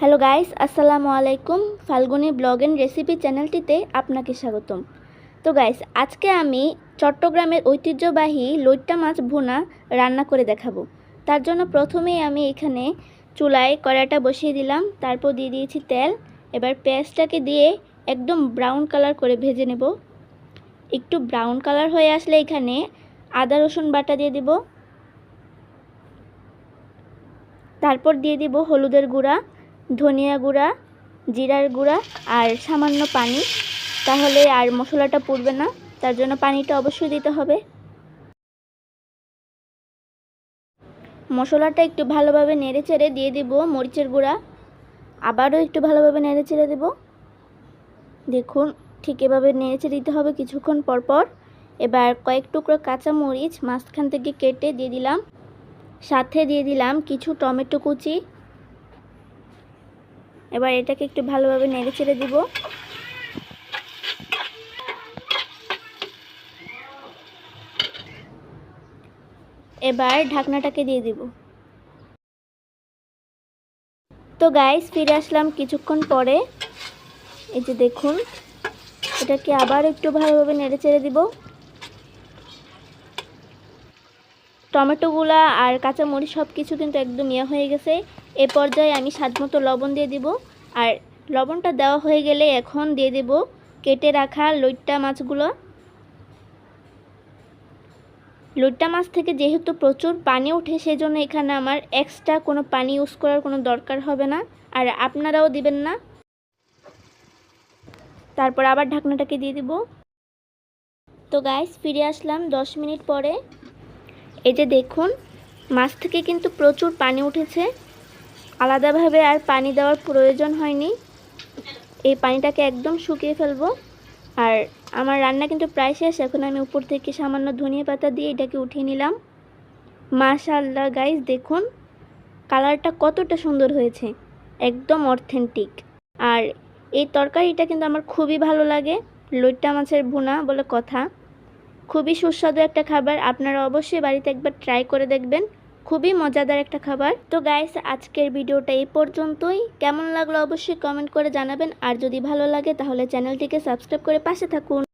Hello guys, আসসালামু আলাইকুম Falguni blog and recipe চ্যানেলটিতে আপনাকে স্বাগতম। তো গাইস, আজকে আমি চট্টগ্রামের ঐতিহ্যবাহী লইট্টা মাছ ভুনা রান্না করে দেখাবো। তার জন্য প্রথমেই আমি এখানে চুলায় কড়াইটা বসিয়ে দিলাম, তারপর দিয়ে দিয়েছি তেল। এবার পেঁয়াজটাকে দিয়ে একদম ব্রাউন কালার করে ভেজে নেব। একটু ব্রাউন কালার হয়ে আসলে এখানে আদা, রসুন বাটা দিয়ে দিব। তারপর দিয়ে দিব হলুদের গুঁড়া। ধনিয়া গুঁড়া, জিরার গুঁড়া আর সামান্য পানি। তাহলে আর মশলাটা পুড়বে না, তার জন্য পানিটা অবশ্যই দিতে হবে। মশলাটা একটু ভালোভাবে নেড়ে চেড়ে দিয়ে দিব মরিচের গুঁড়া। আবারও একটু ভালোভাবে নেড়ে চেড়ে দেব। দেখুন, ঠিক এভাবে নেড়ে চেড়ে দিতে হবে কিছুক্ষণ পর পর। এবার কয়েক টুকরো কাঁচা মরিচ মাঝখান থেকে কেটে দিয়ে দিলাম। সাথে দিয়ে দিলাম কিছু টমেটো কুচি এবার এটাকে একটু ভালোভাবে নেড়ে ছেড়ে দিব। এবার ঢাকনাটাকে দিয়ে দিব। তো গাইস ফিরে আসলাম কিছুক্ষণ পরে। এই যে দেখুন, এটাকে আবার একটু ভালোভাবে নেড়ে ছেড়ে দিব। টমেটোগুলা আর কাঁচামরিচ সব কিছু কিন্তু একদম ইয়ে হয়ে গেছে। এ পর্যায়ে আমি স্বাদমতো লবণ দিয়ে দিব। আর লবণটা দেওয়া হয়ে গেলে এখন দিয়ে দেব কেটে রাখা লইট্টা মাছগুলো। লইট্টা মাছ থেকে যেহেতু প্রচুর পানি ওঠে, সেজন্য এখানে আমার এক্সট্রা কোনো পানি ইউজ করার কোনো দরকার হবে না। আর আপনারাও দিবেন না। তারপর আবার ঢাকনাটাকে দিয়ে দিব। তো গাইস ফিরে আসলাম দশ মিনিট পরে। এই যে দেখুন, মাছ থেকে কিন্তু প্রচুর পানি উঠেছে। আলাদাভাবে আর পানি দেওয়ার প্রয়োজন হয়নি। এই পানিটাকে একদম শুকিয়ে ফেলব। আর আমার রান্না কিন্তু প্রায় শেষ। এখন আমি উপর থেকে সামান্য ধনিয়া পাতা দিয়ে এটাকে উঠিয়ে নিলাম। মাশাল্লাহ গাইস দেখুন, কালারটা কতটা সুন্দর হয়েছে। একদম অথেন্টিক আর এই তরকারিটা কিন্তু আমার খুবই ভালো লাগে। লইট্টা মাছের ভুনা বলে কথা। খুবই সুস্বাদু একটা খাবার। আপনারা অবশ্যই বাড়িতে একবার ট্রাই করে দেখবেন। খুবই মজাদার একটা খাবার। তো গাইস আজকের ভিডিওটা এই পর্যন্তই। কেমন লাগল অবশ্যই কমেন্ট করে জানাবেন। আর যদি ভালো লাগে, তাহলে চ্যানেলটিকে সাবস্ক্রাইব করে পাশে থাকুন।